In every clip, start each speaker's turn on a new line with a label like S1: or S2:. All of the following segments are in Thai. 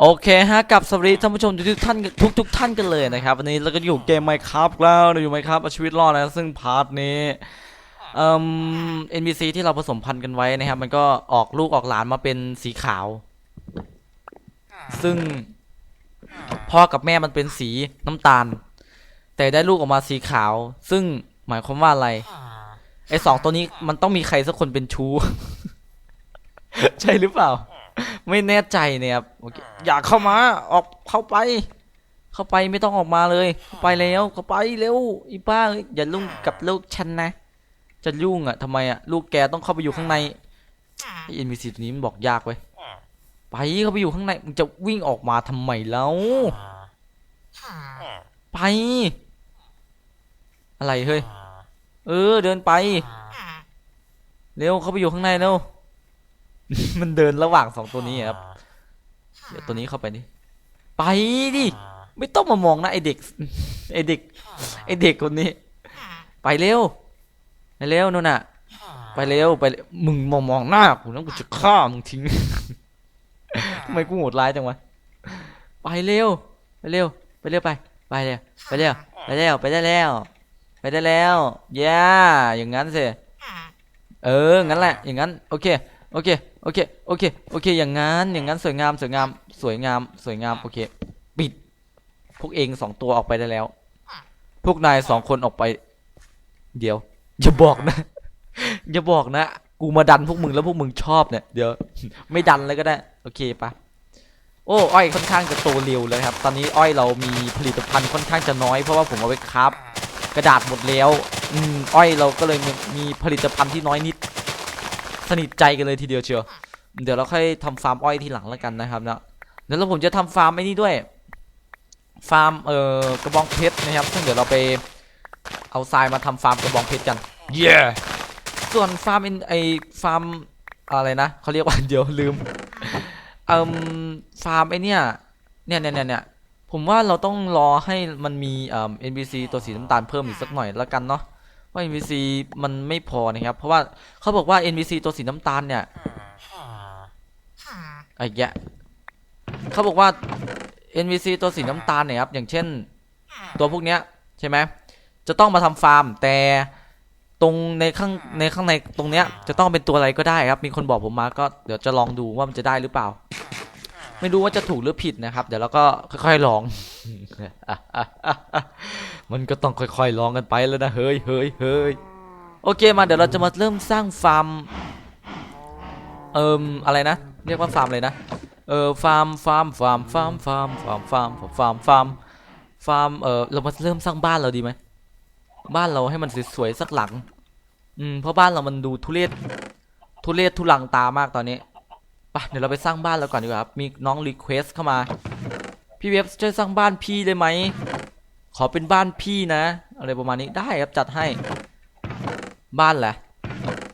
S1: โอเคฮะกับสวัสดีท่านผู้ชมทุกท่านทุกทุกท่านกันเลยนะครับวันนี้เราก็อยู่เกมไมค์ครับแล้วอยู่ไมค์ครับชีวิตรอดนะซึ่งพาร์ทนี้เอ่อ NPC ที่เราผสมพันธุ์กันไว้นะครับ มันก็ออกลูกออกหลานมาเป็นสีขาว ซึ่งพ่อกับแม่มันเป็นสีน้ำตาล แต่ได้ลูกออกมาสีขาว ซึ่งหมายความว่าอะไรไอสองตัวนี้มันต้องมีใครสักคนเป็นชู้ ใช่หรือเปล่า ไม่แน่ใจเนี่ยครับโอเคอยากเข้ามาออกเข้าไป เข้าไปไม่ต้องออกมาเลย เข้าไปแล้วเข้าไปเร็วอีป้าเอ้ยอย่าลุ่งกับลูกฉันนะ จะยุ่งอะทำไมอะลูกแกต้องเข้าไปอยู่ข้างในไอ้เอ็นบีซีตัวนี้มันบอกยากเว้ยไปเข้าไปอยู่ข้างในมึงจะวิ่งออกมาทำไมแล้วไป อะไรเฮ้ยเออเดินไปเร็วเข้าไปอยู่ข้างในเร็ว มันเดินระหว่างสองตัวนี้ครับเดี๋ยวตัวนี้เข้าไปดิไปดิไม่ต้องมามองนะไอเด็กไอเด็กไอเด็กคนนี้ ไปเร็วไปเร็วนู่นน่ะ ไปเร็วไปเร็วมึงมองมองหน้ากูแล้วกูจะฆ่ามึงทิ้งทำไมกูโหดร้ายจังวะไปเร็วไปเร็วไปเร็วไปไปเร็วไปเร็วไปเร็วไปได้แล้ว ไปได้แล้วย่าอย่างนั้นสิเอองั้นแหละอย่างนั้นโอเคโอเค โอเค โอเค โอเค อย่างนั้น อย่างนั้นสวยงาม สวยงาม สวยงาม สวยงาม โอเค ปิด พวกเองสองตัวออกไปได้แล้ว พวกนายสองคนออกไป เดี๋ยว อย่าบอกนะ อย่าบอกนะ กูมาดันพวกมึงแล้วพวกมึงชอบเนี่ย เดี๋ยว ไม่ดันเลยก็ได้ โอเคปะโอ้อ้อยค่อนข้างจะโตเร็วเลยครับ ตอนนี้อ้อยเรามีผลิตภัณฑ์ค่อนข้างจะน้อยเพราะว่าผมเอาไว้ครับ กระดาษหมดแล้ว อืมอ้อยเราก็เลยมีมีผลิตภัณฑ์ที่น้อยนิด สนิทใจกันเลยทีเดียวเชียว เดี๋ยวเราค่อยทำฟาร์มอ้อยทีหลังแล้วกันนะครับนะเดี๋ยวเราผมจะทำฟาร์มไอ้นี่ด้วย ฟาร์มเอ่อกระบองเพชรนะครับ ซึ่งเดี๋ยวเราไปเอาทรายมาทำฟาร์มกระบองเพชรกัน เย้ส่วนฟาร์มเอ็นไอฟาร์มอะไรนะเขาเรียกว่าเดี๋ยวลืมเอ่มฟาร์มไอเนี่ยเนี่ยเนี่ยเนี่ยเนี่ยผมว่าเราต้องรอให้มันมีเอ่อ NPC ตัวสีน้ำตาลเพิ่มอีกสักหน่อยแล้วกันเนาะ ว่า NPC มันไม่พอนะครับ เพราะว่าเขาบอกว่า NPC ตัวสีน้ำตาลเนี่ยไอ้แยะเขาบอกว่า NPC ตัวสีน้ำตาลเนี่ยครับ อย่างเช่น ตัวพวกเนี้ยใช่ไหมจะต้องมาทำฟาร์ม แต่ตรงในข้างในข้างในตรงเนี้ย จะต้องเป็นตัวอะไรก็ได้ครับ มีคนบอกผมมาก็เดี๋ยวจะลองดูว่ามันจะได้หรือเปล่า ไม่รู้ว่าจะถูกหรือผิดนะครับ เดี๋ยวเราก็ค่อยๆลอง มันก็ต้องค่อยๆลองกันไปแล้วนะ เฮ้ยเฮ้ยเฮ้ยโอเคมาเดี๋ยวเราจะมาเริ่มสร้างฟาร์ม เอิมอะไรนะ เรียกว่าฟาร์มเลยนะ เออฟาร์มฟาร์มฟาร์มฟาร์มฟาร์มฟาร์มฟาร์มฟาร์มฟาร์มฟาร์ม เออเรามาเริ่มสร้างบ้านเราดีไหม บ้านเราให้มันสวยๆสักหลัง อืม เพราะบ้านเรามันดูทุเรศทุเรศทุลังตามากตอนนี้ ไปเดี๋ยวเราไปสร้างบ้านเราก่อนดีกว่าครับ มีน้องรีเควสเข้ามา พี่เว็บช่วยสร้างบ้านพี่ได้ไหม ขอเป็นบ้านพี่นะ อะไรประมาณนี้ได้ครับจัดให้ บ้านแหละ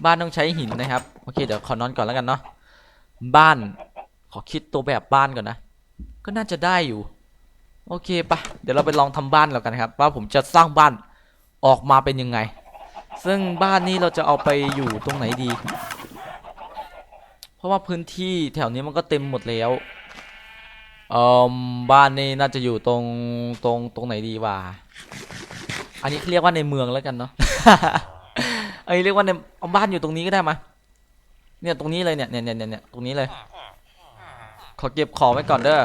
S1: บ้านต้องใช้หินนะครับ โอเคเดี๋ยวขอนอนก่อนแล้วกันเนาะ บ้าน ขอคิดตัวแบบบ้านก่อนนะ ก็น่าจะได้อยู่ โอเคปะเดี๋ยวเราไปลองทำบ้านแล้วกันครับ ว่าผมจะสร้างบ้านออกมาเป็นยังไง ซึ่งบ้านนี้เราจะเอาไปอยู่ตรงไหนดี ราะว่าพื้นที่แถวนี้มันก็เต็มหมดแล้วเอ่อบ้านนี้น่าจะอยู่ตรงตรงตรงไหนดีวะอันนี้เรียกว่าในเมืองแล้วกันเนาะเอ้เรียกว่าในเอาบ้านอยู่ตรงนี้ก็ได้มาเนี่ยตรงนี้เลยเนี่ยเนี่ยเนี่ยเนี่ยเนี่ยตรงนี้เลย ขอเก็บของไว้ก่อนเด้อ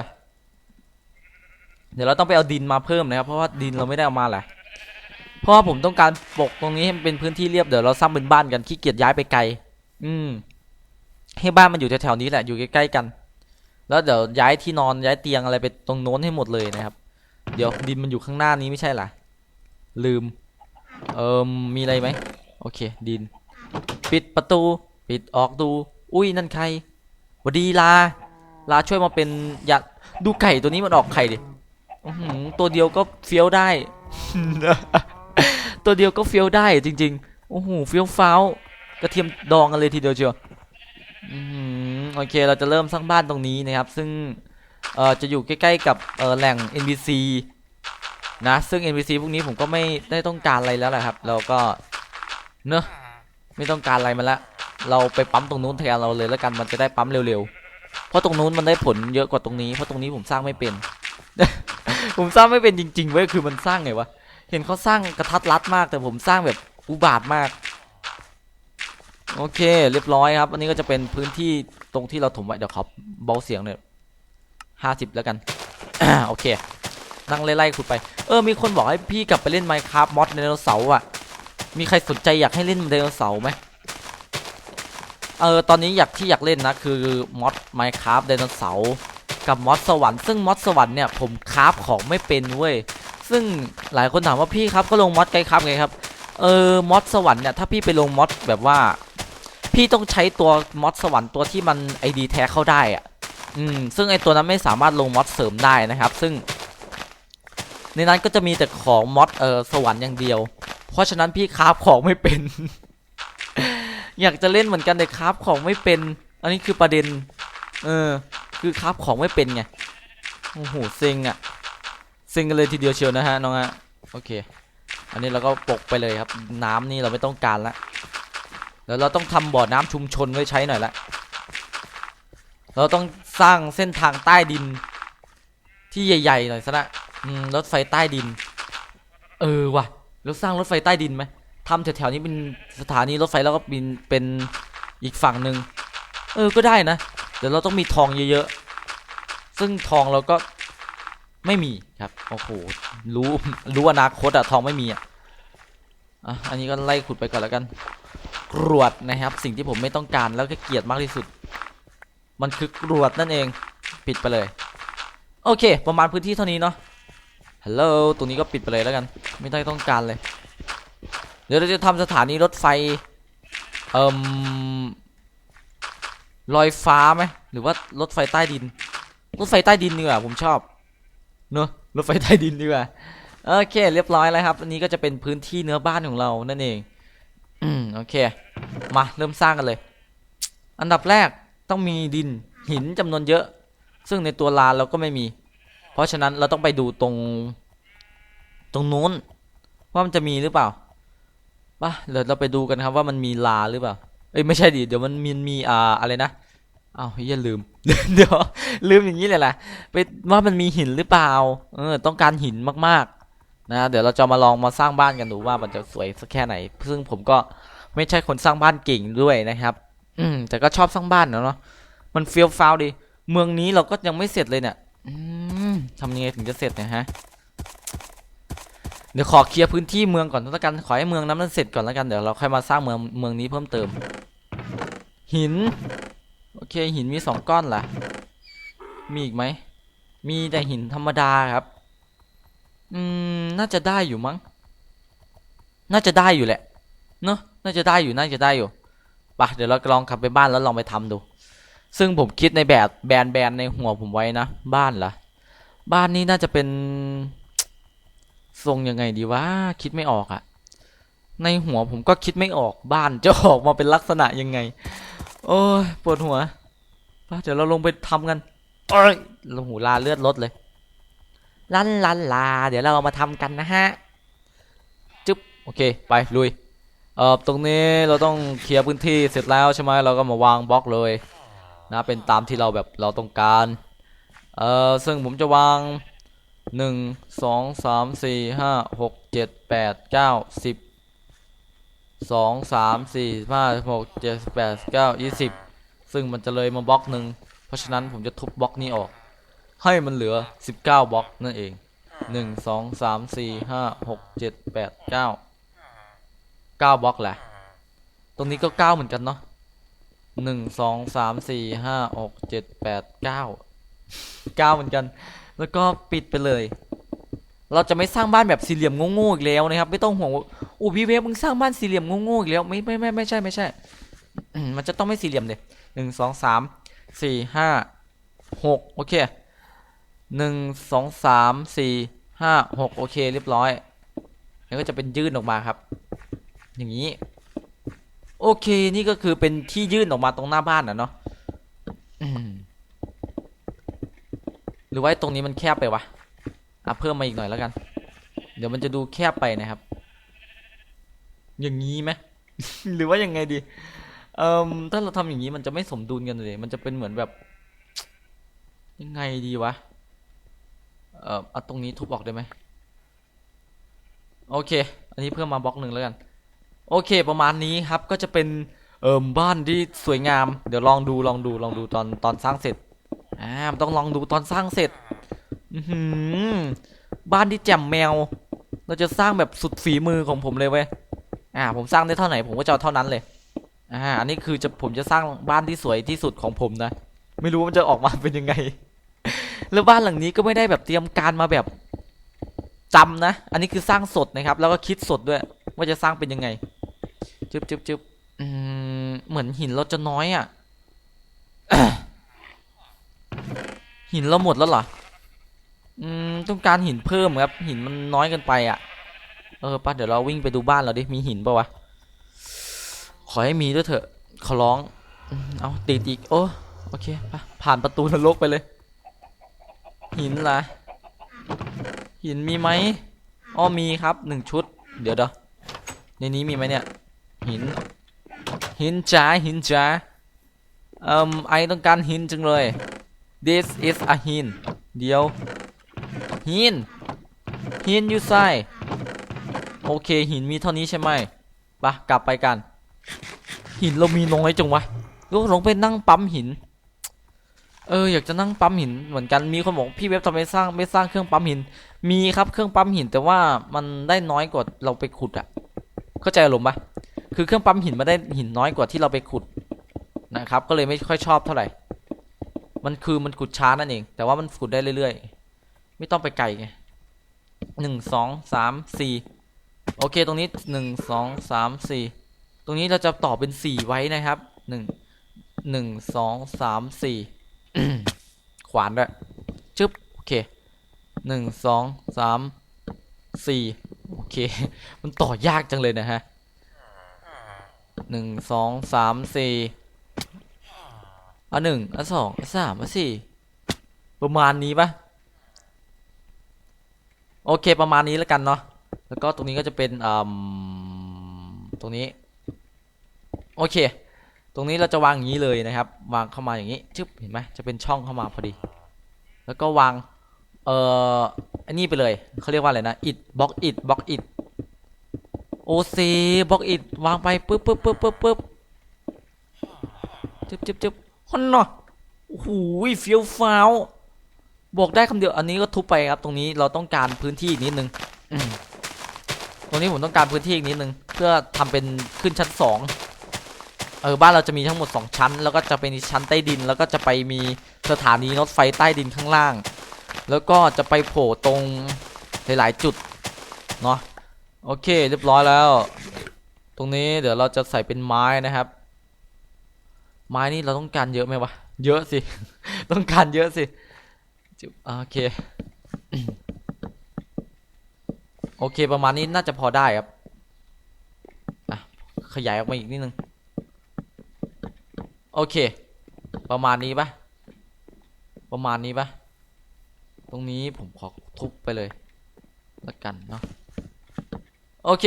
S1: เดี๋ยวเราต้องไปเอาดินมาเพิ่มนะครับเพราะว่าดินเราไม่ได้เอามาแหละเพราะว่าผมต้องการปกตรงนี้ให้มันเป็นพื้นที่เรียบเดี๋ยวเราสร้างเป็นบ้านกันขี้เกียจย้ายไปไกล อืม ให้บ้านมันอยู่แถวๆนี้แหละอยู่ใกล้ๆกัน แล้วเดี๋ยวย้ายที่นอนย้ายเตียงอะไรไปตรงโน้นให้หมดเลยนะครับ เดี๋ยวดินมันอยู่ข้างหน้านี้ไม่ใช่หรอลืม เอิมมีอะไรไหมโอเค ดิน ปิดประตู ปิดออกดู อุ้ยนั่นใครวัดดีลา ลาช่วยมาเป็นอย่าดูไก่ตัวนี้มันออกไข่ดิอื้อหือตัวเดียวก็เฟี้ยวได้ ตัวเดียวก็เฟี้ยวได้จริง ๆ โอ้โหเฟี้ยวฟ้าวกระเทียมดองกันเลยทีเดียวเชียว โอเคเราจะเริ่มสร้างบ้านตรงนี้นะครับ ซึ่งเอ่อจะอยู่ใกล้ๆกับเอ่อแหล่ง NPC นะซึ่ง NPC พวกนี้ผมก็ไม่ได้ต้องการอะไรแล้วแหละครับ เราก็เนอะไม่ต้องการอะไรมาละเราไปปั๊มตรงนู้นแทนเราเลยแล้วกันมันจะได้ปั๊มเร็วๆ เพราะตรงนู้นมันได้ผลเยอะกว่าตรงนี้เพราะตรงนี้ผมสร้างไม่เป็น ผมสร้างไม่เป็นจริงๆเว้ยคือมันสร้างไงวะเห็นเขาสร้างกระทัดรัดมากแต่ผมสร้างแบบอุบาทมาก โอเค เรียบร้อยครับ อันนี้ก็จะเป็นพื้นที่ตรงที่เราถมไว้เดี๋ยวขอเบาเสียงหน่อยห้าสิบแล้วกัน โอเค นั่งไล่ๆขุดไป เออ มีคนบอกให้พี่กลับไปเล่น Minecraft มอดไดโนเสาร์อะ มีใครสนใจอยากให้เล่นไดโนเสาร์ไหมเออ ตอนนี้อยากที่อยากเล่นนะคือมอด Minecraft ไดโนเสาร์กับมอดสวรรค์ซึ่งมอดสวรรค์เนี่ยผมคราฟของไม่เป็นเว้ย ซึ่งหลายคนถามว่าพี่ครับก็ลงมอดไกด์ครับไงครับ เออ มอดสวรรค์เนี่ยถ้าพี่ไปลงมอดแบบว่า พี่ต้องใช้ตัวมอดสวรรค์ตัวที่มันไอดีแท้เข้าได้อะอืมซึ่งไอตัวนั้นไม่สามารถลงมอดเสริมได้นะครับ ซึ่ง ในนั้นก็จะมีแต่ของมอดเออสวรรค์อย่างเดียว เพราะฉะนั้นพี่คราฟของไม่เป็น อยากจะเล่นเหมือนกันแต่คราฟของไม่เป็น อันนี้คือประเด็น เออ คือคราฟของไม่เป็นไงโอ้โหเซ็งอะเซ็งกันเลยทีเดียวเชียวนะฮะน้องฮะโอเค อันนี้เราก็ปกไปเลยครับ น้ำนี่เราไม่ต้องการละ แล้วเราต้องทำบ่อน้ำชุมชนไว้ใช้หน่อยละ เราต้องสร้างเส้นทางใต้ดิน ที่ใหญ่ๆหน่อยซะนะรถไฟใต้ดิน เออว่ะแล้วสร้างรถไฟใต้ดินไหมทำแถวๆนี้เป็นสถานีรถไฟแล้วก็บินเป็นอีกฝั่งหนึ่งเออก็ได้นะเดี๋ยวเราต้องมีทองเยอะๆ ซึ่งทองเราก็ไม่มีครับ โอ้โห รู้ รู้อนาคตอะทองไม่มีอะ อะอันนี้ก็ไล่ขุดไปก่อนแล้วกันกรวดนะครับ สิ่งที่ผมไม่ต้องการแล้วก็เกลียดมากที่สุด มันคือกรวดนั่นเองปิดไปเลย โอเค ประมาณพื้นที่เท่านี้เนาะฮัลโหลตรงนี้ก็ปิดไปเลยแล้วกัน ไม่ต้องต้องการเลย เดี๋ยวเราจะทำสถานีรถไฟเอ่มลอยฟ้าไหมหรือว่ารถไฟใต้ดิน รถไฟใต้ดินดีกว่าผมชอบเนอะรถไฟใต้ดินดีกว่า โอเค เรียบร้อยแล้วครับ อันนี้ก็จะเป็นพื้นที่เนื้อบ้านของเรานั่นเอง อืมโอเค มาเริ่มสร้างกันเลย อันดับแรกต้องมีดินหินจำนวนเยอะ ซึ่งในตัวลานเราก็ไม่มี เพราะฉะนั้นเราต้องไปดูตรง ตรงนู้นว่ามันจะมีหรือเปล่าป่ะเดี๋ยวเราไปดูกันครับว่ามันมีลาหรือเปล่า เอ้ยไม่ใช่ดิเดี๋ยวมันมีมีอ่าอะไรนะอ้าวเฮียลืม เดี๋ยวลืมอย่างนี้เลยล่ะไปว่ามันมีหินหรือเปล่า เออ ต้องการหินมากๆ นะเดี๋ยวเราจะมาลองมาสร้างบ้านกันดูว่ามันจะสวยสักแค่ไหน ซึ่งผมก็ไม่ใช่คนสร้างบ้านเก่งด้วยนะครับ อืมแต่ก็ชอบสร้างบ้านนะเนาะมันเฟี้ยวฟ้าวดีเมืองนี้เราก็ยังไม่เสร็จเลยเนี่ยทำยังไงถึงจะเสร็จเนะฮะ เดี๋ยวขอเคลียร์พื้นที่เมืองก่อนแล้วกัน ขอให้เมืองนั้นมันเสร็จก่อนแล้วกัน เดี๋ยวเราค่อยมาสร้างเมืองเมืองนี้เพิ่มเติม หิน โอเคหินมีสองก้อนล่ะ มีอีกไหม มีแต่หินธรรมดาครับ อืม น่าจะได้อยู่มั้ง น่าจะได้อยู่แหละ เนอะน่าจะได้อยู่ น่าจะได้อยู่ไปะเดี๋ยวเราลองขับไปบ้านแล้วลองไปทำดู ซึ่งผมคิดในแบบแบรนด์แบนในหัวผมไว้นะ บ้านเหรอบ้านนี้น่าจะเป็นทรงยังไงดีวะ คิดไม่ออกอะในหัวผมก็คิดไม่ออกบ้านจะออกมาเป็นลักษณะยังไง โอ้ยปวดหัวไปเดี๋ยวเราลงไปทำกันโอ้ยลงหูลาเลือดลดเลย ลันลันลา เดี๋ยวเรามาทำกันนะฮะจึ๊บ โอเค ไป ลุย เอ่อ ตรงนี้เราต้องเคลียร์พื้นที่เสร็จแล้วใช่ไหมเราก็มาวางบล็อกเลย นะ เป็นตามที่เราแบบเราต้องการ เอ่อ ซึ่งผมจะวางหนึ่งสองสามสี่ห้าหกเจ็ดแปดเก้าสิบสองสามสี่ห้าหกเจ็ดแปดเก้ายี่สิบซึ่งมันจะเลยมาบล็อกหนึ่ง เพราะฉะนั้นผมจะทุบบล็อกนี้ออก ให้มันเหลือสิบล็อกนั่นเองหนึ่งสองสามสี่ห้าหกเจ็ดแปดเก้าเก้าบล็อกแหละ ตรงนี้ก็เก้าเหมือนกันเนาะหนึ่งสองสามสี่ห้าหกเจ็ดแปดเก้าเก้าเหมือนกัน แล้วก็ปิดไปเลย เราจะไม่สร้างบ้านแบบสี่เหลี่ยมโง่ๆอีกแล้วนะครับ ไม่ต้องห่วงอู้พี่เวฟมึงสร้างบ้านสี่เหลี่ยมโง่ๆอีกแล้วไม่ไม่ไม่ไม่ใช่ไม่ใช่มมันจะต้องไม่สี่เหลี่ยมเลยหนึ่งสองสามสี่ห้าหกโอเค หนึ่งสองสามสี่ห้าหกโอเคเรียบร้อยแล้วก็จะเป็นยื่นออกมาครับ อย่างนี้ โอเคนี่ก็คือเป็นที่ยื่นออกมาตรงหน้าบ้านนะเนาะหรือว่าตรงนี้มันแคบไปวะอะเพิ่มมาอีกหน่อยแล้วกัน เดี๋ยวมันจะดูแคบไปนะครับ อย่างนี้ไหมหรือว่ายังไงดี เอ่มถ้าเราทำอย่างนี้มันจะไม่สมดุลกันเลย มันจะเป็นเหมือนแบบ ยังไงดีวะ เอ่อเอาตรงนี้ทุบออกได้ไหมโอเค อันนี้เพิ่มมาบล็อกหนึ่งแล้วกัน โอเค ประมาณนี้ครับ ก็จะเป็นเอ่มบ้านที่สวยงาม เดี๋ยวลองดู ลองดู ลองดูตอนตอนสร้างเสร็จ อ่า ต้องลองดูตอนสร้างเสร็จ อือหือบ้านที่แจ่มแมว เราจะสร้างแบบสุดฝีมือของผมเลยเว้ย อ่า ผมสร้างได้เท่าไหร่ผมก็จะเอเท่านั้นเลย อ่า อันนี้คือจะผมจะสร้างบ้านที่สวยที่สุดของผมนะ ไม่รู้ว่ามันจะออกมาเป็นยังไง แล้วบ้านหลังนี้ก็ไม่ได้แบบเตรียมการมาแบบจำนะ อันนี้คือสร้างสดนะครับ แล้วก็คิดสดด้วย ว่าจะสร้างเป็นยังไง จึบจึบจึบเหมือนหินเราจะน้อยอะ หินเราหมดแล้วเหรอ อืม ต้องการหินเพิ่มครับ หินมันน้อยเกินไปอะ เออป่ะ เดี๋ยวเราวิ่งไปดูบ้านเราดิ มีหินปะวะ ขอให้มีด้วยเถอะ ขอร้อง เอาติดอีกโอ้ โอเคไปผ่านประตูนรกไปเลย หินล่ะหินมีไหมอ้อมีครับหนึ่งชุด เดี๋ยวเดี๋ยวในนี้มีไหมเนี่ย หิน หินจ๋าหินจ๋าเอ่มไอต้องการหินจังเลย this is a หินเดี๋ยว หิน หินอยู่ไซโอเคหินมีเท่านี้ใช่ไหมไปะกลับไปกัน หินเรามีน้อยจังวะลูกลงไปนั่งปั๊มหิน เอออยากจะนั่งปั๊มหินเหมือนกันมีคนบอกพี่เว็บทำไมสร้างไม่สร้างเครื่องปั๊มหิน มีครับเครื่องปั๊มหิน แต่ว่ามันได้น้อยกว่าเราไปขุดอะเข้าใจอารมณ์ปะคือเครื่องปั๊มหินมันได้หินน้อยกว่าที่เราไปขุดนะครับ ก็เลยไม่ค่อยชอบเท่าไหร่ มันคือมันขุดช้านั่นเอง แต่ว่ามันขุดได้เรื่อยๆ ไม่ต้องไปไกลไงหนึ่งสองสามสี่โอเค ตรงนี้หนึ่งสองสามสี่ตรงนี้เราจะต่อเป็นสี่ไว้นะครับหนึ่งหนึ่งสองสามสี่ ขวานด้วยจึ๊บโอเคหนึ่งสองสามสี่โอเค มันต่อยากจังเลยนะฮะหนึ่งสองสามสี่อะหนึ่งอะสองอะสามอะสี่ประมาณนี้ปะโอเคประมาณนี้แล้วกันเนาะแล้วก็ตรงนี้ก็จะเป็นอืมตรงนี้ โอเค ตรงนี้เราจะวางอย่างนี้เลยนะครับ วางเข้ามาอย่างนี้ชึบเห็นไหมจะเป็นช่องเข้ามาพอดี แล้วก็วางเอ่ออันนี้ไปเลยเขาเรียกว่าอะไรนะอิดบล็อกอิดบล็อกอิดโอซีบล็อกอิดวางไปปึ๊บปึ๊บปึ๊บปึ๊บปึ๊บจึ๊บจึ๊บจึ๊บฮันน่ะโอ้โหเฟี้ยวฟ้าวบอกได้คำเดียวอันนี้ก็ทุบไปครับ ตรงนี้เราต้องการพื้นที่อีกนิดนึงตรงนี้ผมต้องการพื้นที่อีกนิดนึงเพื่อทำเป็นขึ้นชั้นสอง เออบ้านเราจะมีทั้งหมด 2 ชั้น แล้วก็จะเป็นชั้นใต้ดิน แล้วก็จะไปมีสถานีรถไฟใต้ดินข้างล่าง แล้วก็จะไปโผล่ตรงหลายๆจุดเนาะโอเคเรียบร้อยแล้ว ตรงนี้เดี๋ยวเราจะใส่เป็นไม้นะครับ ไม้นี่เราต้องการเยอะไหมวะเยอะสิ ต้องการเยอะสิโอเคโอเคประมาณนี้น่าจะพอได้ครับอะขยายออกมาอีกนิดนึง โอเค ประมาณนี้ปะประมาณนี้ปะตรงนี้ผมขอทุบไปเลยละกันเนาะโอเค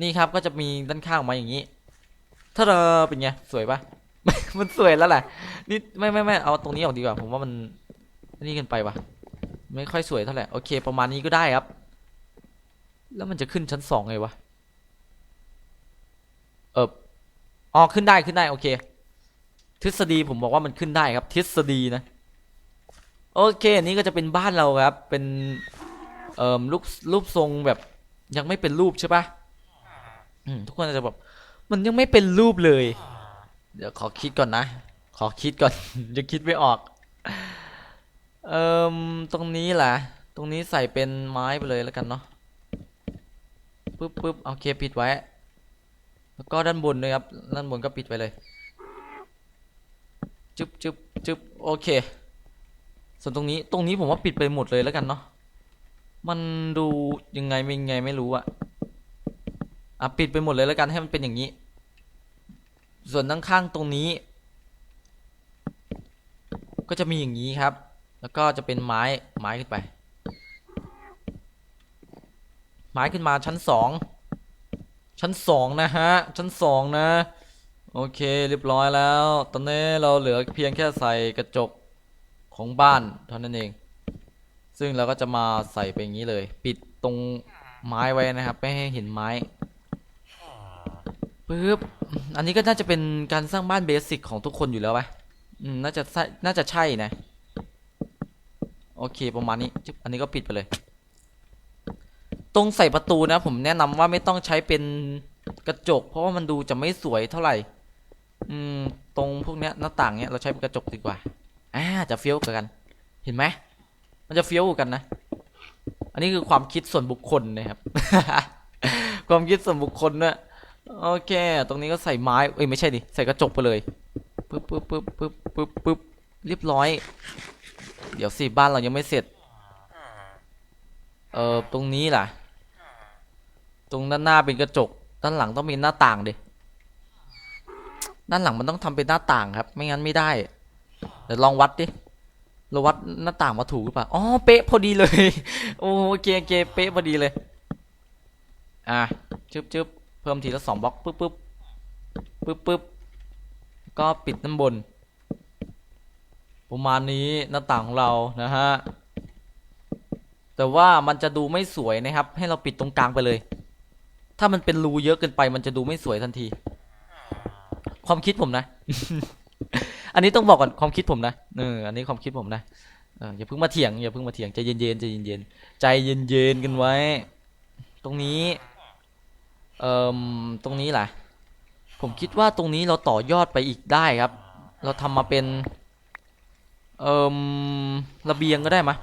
S1: นี่ครับก็จะมีด้านข้างออกมาอย่างนี้ถ้าเราเป็นไงสวยปะมันสวยแล้วแหละนี่ไม่ไม่ไม่เอาตรงนี้ออกดีกว่า ผมว่ามันนี่เกันไปวะไม่ค่อยสวยเท่าไหร่โอเค ประมาณนี้ก็ได้ครับ แล้วมันจะขึ้นชั้นสองไงวะเอออ๋อขึ้นได้ขึ้นได้โอเค ทฤษฎีผมบอกว่ามันขึ้นได้ครับ ทฤษฎีนะ โอเคอันนี้ก็จะเป็นบ้านเราครับ เป็นเอ่อรูปรูปทรงแบบยังไม่เป็นรูปใช่ปะทุกคนอาจจะแบบมันยังไม่เป็นรูปเลย เดี๋ยวขอคิดก่อนนะ ขอคิดก่อน ยังคิดไม่ออกเอ่มตรงนี้แหละตรงนี้ใส่เป็นไม้ไปเลยแล้วกันเนาะปึ๊บปึ๊บโอเคปิดไว้ แล้วก็ด้านบนด้วยครับ ด้านบนก็ปิดไปเลย จึ๊บจึ๊บจึ๊บโอเค ส่วนตรงนี้ตรงนี้ผมว่าปิดไปหมดเลยแล้วกันเนาะมันดูยังไงไม่ยังไงไม่รู้อะอะปิดไปหมดเลยแล้วกันให้มันเป็นอย่างนี้ ส่วนด้านข้างตรงนี้ ก็จะมีอย่างนี้ครับ แล้วก็จะเป็นไม้ไม้ขึ้นไป ไม้ขึ้นมาชั้นสองชั้นสองนะฮะชั้นสองนะ โอเคเรียบร้อยแล้ว ตอนนี้เราเหลือเพียงแค่ใส่กระจกของบ้านเท่านั้นเอง ซึ่งเราก็จะมาใส่ไปอย่างนี้เลย ปิดตรงไม้ไว้นะครับ ไม่ให้เห็นไม้ปึ๊บอันนี้ก็น่าจะเป็นการสร้างบ้านเบสิกของทุกคนอยู่แล้วปะอืมน่าจะใช่น่าจะใช่นะ โอเคประมาณนี้ อันนี้ก็ปิดไปเลย ตรงใส่ประตูนะ ผมแนะนำว่าไม่ต้องใช้เป็นกระจก เพราะว่ามันดูจะไม่สวยเท่าไหร่ อืมตรงพวกเนี้ยหน้าต่างเนี้ยเราใช้เป็นกระจกดีกว่าอ่าจะเฟี้ยวกัน เห็นไหมมันจะเฟี้ยวกันนะ อันนี้คือความคิดส่วนบุคคลนะครับ ความคิดส่วนบุคคลนะโอเค ตรงนี้ก็ใส่ไม้เอ้ยไม่ใช่ดิใส่กระจกไปเลยปึ๊บปึ๊บปึ๊บปึ๊บปึ๊บปึ๊บเรียบร้อย เดี๋ยวสิบ้านเรายังไม่เสร็จ เออตรงนี้ล่ะ ตรงด้านหน้าเป็นกระจก ด้านหลังต้องมีหน้าต่างดิ ด้านหลังมันต้องทำเป็นหน้าต่างครับ ไม่งั้นไม่ได้ เดี๋ยวลองวัดดิเราวัดหน้าต่างมาถูกหรือเปล่า อ๋อ เป๊ะพอดีเลยโอเคโอเคเป๊ะพอดีเลย อะจึ๊บจึ๊บเพิ่มทีละสองบล็อกปึ๊บปึ๊บปึ๊บปึ๊บก็ปิดด้านบน ประมาณนี้หน้าต่างของเรานะฮะ แต่ว่ามันจะดูไม่สวยนะครับ ให้เราปิดตรงกลางไปเลย ถ้ามันเป็นรูเยอะเกินไป มันจะดูไม่สวยทันที ความคิดผมนะ อันนี้ต้องบอกก่อนความคิดผมนะเอออันนี้ความคิดผมนะเอออย่าเพิ่งมาเถียงอย่าเพิ่งมาเถียงใจเย็นๆใจเย็นๆใจเย็นๆกันไว้ ตรงนี้เอ่อตรงนี้แหละผมคิดว่าตรงนี้เราต่อยอดไปอีกได้ครับ เราทำมาเป็นเอ่อระเบียงก็ได้มะ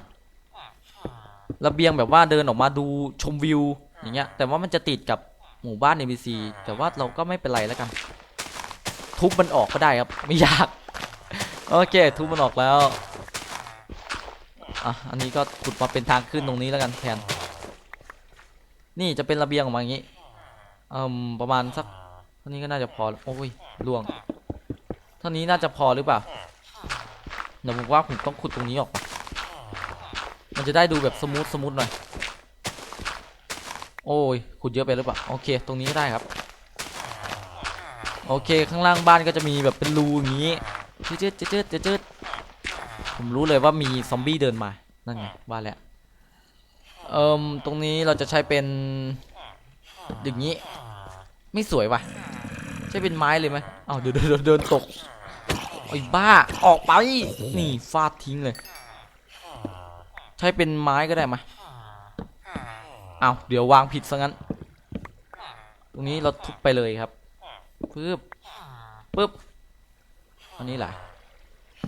S1: ระเบียงแบบว่าเดินออกมาดูชมวิวอย่างเงี้ยแต่ว่ามันจะติดกับหมู่บ้าน NPC แต่ว่าเราก็ไม่เป็นไรแล้วกัน ทุบมันออกก็ได้ครับ ไม่ยาก โอเค ทุบมันออกแล้ว อะ อันนี้ก็ขุดมาเป็นทางขึ้นตรงนี้แล้วกันแทน นี่จะเป็นระเบียงออกมาอย่างนี้อ่มประมาณสักเท่านี้ก็น่าจะพอ โอ้ยล่วง เท่านี้น่าจะพอหรือเปล่า เดี๋ยวผมว่าผมต้องขุดตรงนี้ออกมามันจะได้ดูแบบสมูทสมูทหน่อย โอ้ยขุดเยอะไปหรือเปล่า โอเค ตรงนี้ก็ได้ครับ โอเคข้างล่างบ้านก็จะมีแบบเป็นรูอย่างนี้เจืดจืดจืดจืดจืดผมรู้เลยว่ามีซอมบี้เดินมา นั่นไงว่าแล้วเอิมตรงนี้เราจะใช้เป็นอย่างนี้ ไม่สวยว่ะ ใช้เป็นไม้เลยไหมเอ้าเดินเดินเดินเดินตกไอ้บ้าออกไป นี่ฟาดทิ้งเลย ใช้เป็นไม้ก็ได้ไหมเอาเดี๋ยววางผิดซะงั้น ตรงนี้เราทุบไปเลยครับ ปึ๊บปึ๊บอันนี้แหละ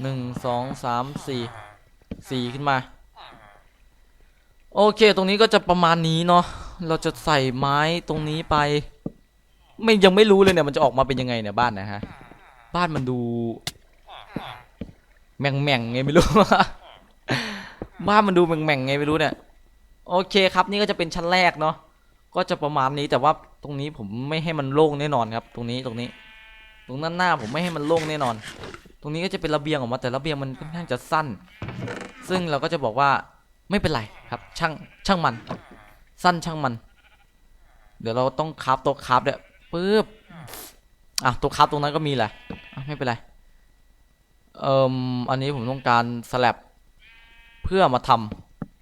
S1: หนึ่งสองสามสี่สี่ขึ้นมา โอเค ตรงนี้ก็จะประมาณนี้เนาะเราจะใส่ไม้ตรงนี้ไป ไม่ยังไม่รู้เลยเนี่ยมันจะออกมาเป็นยังไงเนี่ยบ้านนะฮะ บ้านมันดู แม่งแม่งไงไม่รู้ บ้านมันดูแม่งแม่งไงไม่รู้เนี่ย โอเคครับนี่ก็จะเป็นชั้นแรกเนาะ ก็จะประมาณนี้แต่ว่าตรงนี้ผมไม่ให้มันโล่งแน่นอนครับ ตรงนี้ตรงนี้ ตรงด้านหน้าผมไม่ให้มันโล่งแน่นอน ตรงนี้ก็จะเป็นระเบียงออกมาแต่ระเบียงมันค่อนข้างจะสั้น ซึ่งเราก็จะบอกว่าไม่เป็นไรครับ ช่างช่างมัน สั้นช่างมัน เดี๋ยวเราต้องคราฟโต๊ะคราฟเนี่ยปึ๊บอะโต๊ะคราฟตรงนั้นก็มีแหละอะไม่เป็นไรเอ่มอันนี้ผมต้องการสลับเพื่อมาท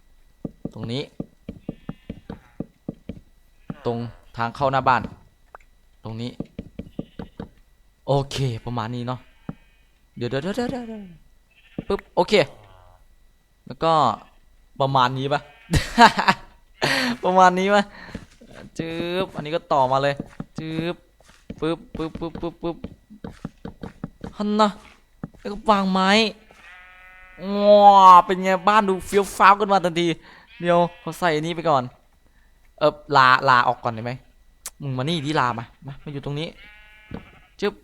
S1: ำตรงนี้ ตรงทางเข้าหน้าบ้าน ตรงนี้ โอเค ประมาณนี้เนาะเดี๋ยวเดี๋ยวเดี๋ยวเดี๋ยวปึ๊บโอเค แล้วก็ประมาณนี้ปะประมาณนี้ปะจืบอันนี้ก็ต่อมาเลยจืบปึ๊บปึ๊บปึ๊บปึ๊บปึ๊บฮันนะแล้วก็วางไม้ว้าเป็นไงบ้านดูเฟี้ยวฟ้าวขึ้นมาทันที เดี๋ยวเขาใส่อันนี้ไปก่อน เออลาลาออกก่อนได้ไหมมึงมานี่ที่ลามามามาอยู่ตรงนี้จึ๊บ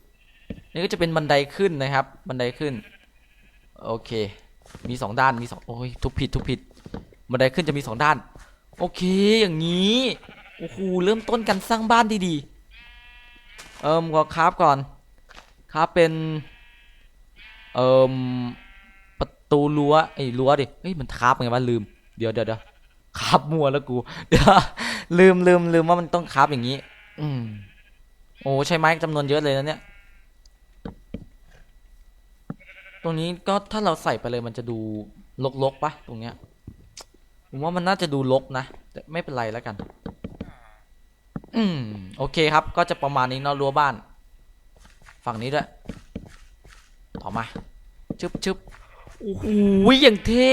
S1: นี่ก็จะเป็นบันไดขึ้นนะครับ บันไดขึ้น โอเค มีสองด้านมีสองโอ้ยทุบผิดทุบผิด บันไดขึ้นจะมีสองด้าน โอเคอย่างนี้โอ้โหเริ่มต้นกันสร้างบ้านดีๆเอิมก็คราฟก่อนคราฟเป็นเอิมประตูรั้วไอ้รั้วดิเฮ้ยมันคราฟไงวะลืมเดี๋ยวเดี๋ยวเดี๋ยว คราฟมัวแล้วกู เดี๋ยวลืมลืมลืมว่ามันต้องคราฟอย่างนี้ อืม โอ้ใช้ไม้จำนวนเยอะเลยนะเนี่ย ตรงนี้ก็ถ้าเราใส่ไปเลยมันจะดูลกๆปะตรงเนี้ย ผมว่ามันน่าจะดูลกนะ แต่ไม่เป็นไรแล้วกัน อืม โอเคครับ ก็จะประมาณนี้เนาะรั้วบ้าน ฝั่งนี้ด้วย ต่อมา ชึบชึบโอ้โหอย่างเท่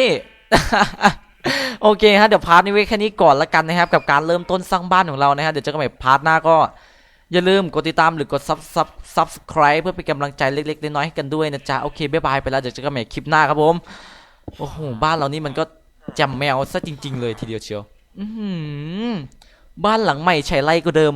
S1: โอเคฮะเดี๋ยวพาร์ทนี้ไว้แค่นี้ก่อนละกันนะครับ กับการเริ่มต้นสร้างบ้านของเรานะฮะเดี๋ยวเจอกันใหม่พาร์ทหน้าก็อย่าลืมกดติดตามหรือกดซับซับซับสไครป์เพื่อเป็นกำลังใจเล็กๆน้อยๆให้กันด้วยนะจ๊ะโอเคบ๊ายบายไปแล้วเดี๋ยวเจอกันใหม่คลิปหน้าครับผมโอ้โหบ้านเรานี่มันก็แจำแมวซะจริง ๆ เลยทีเดียวเชียว อือหือบ้านหลังใหม่ใช้ไรก็เดิม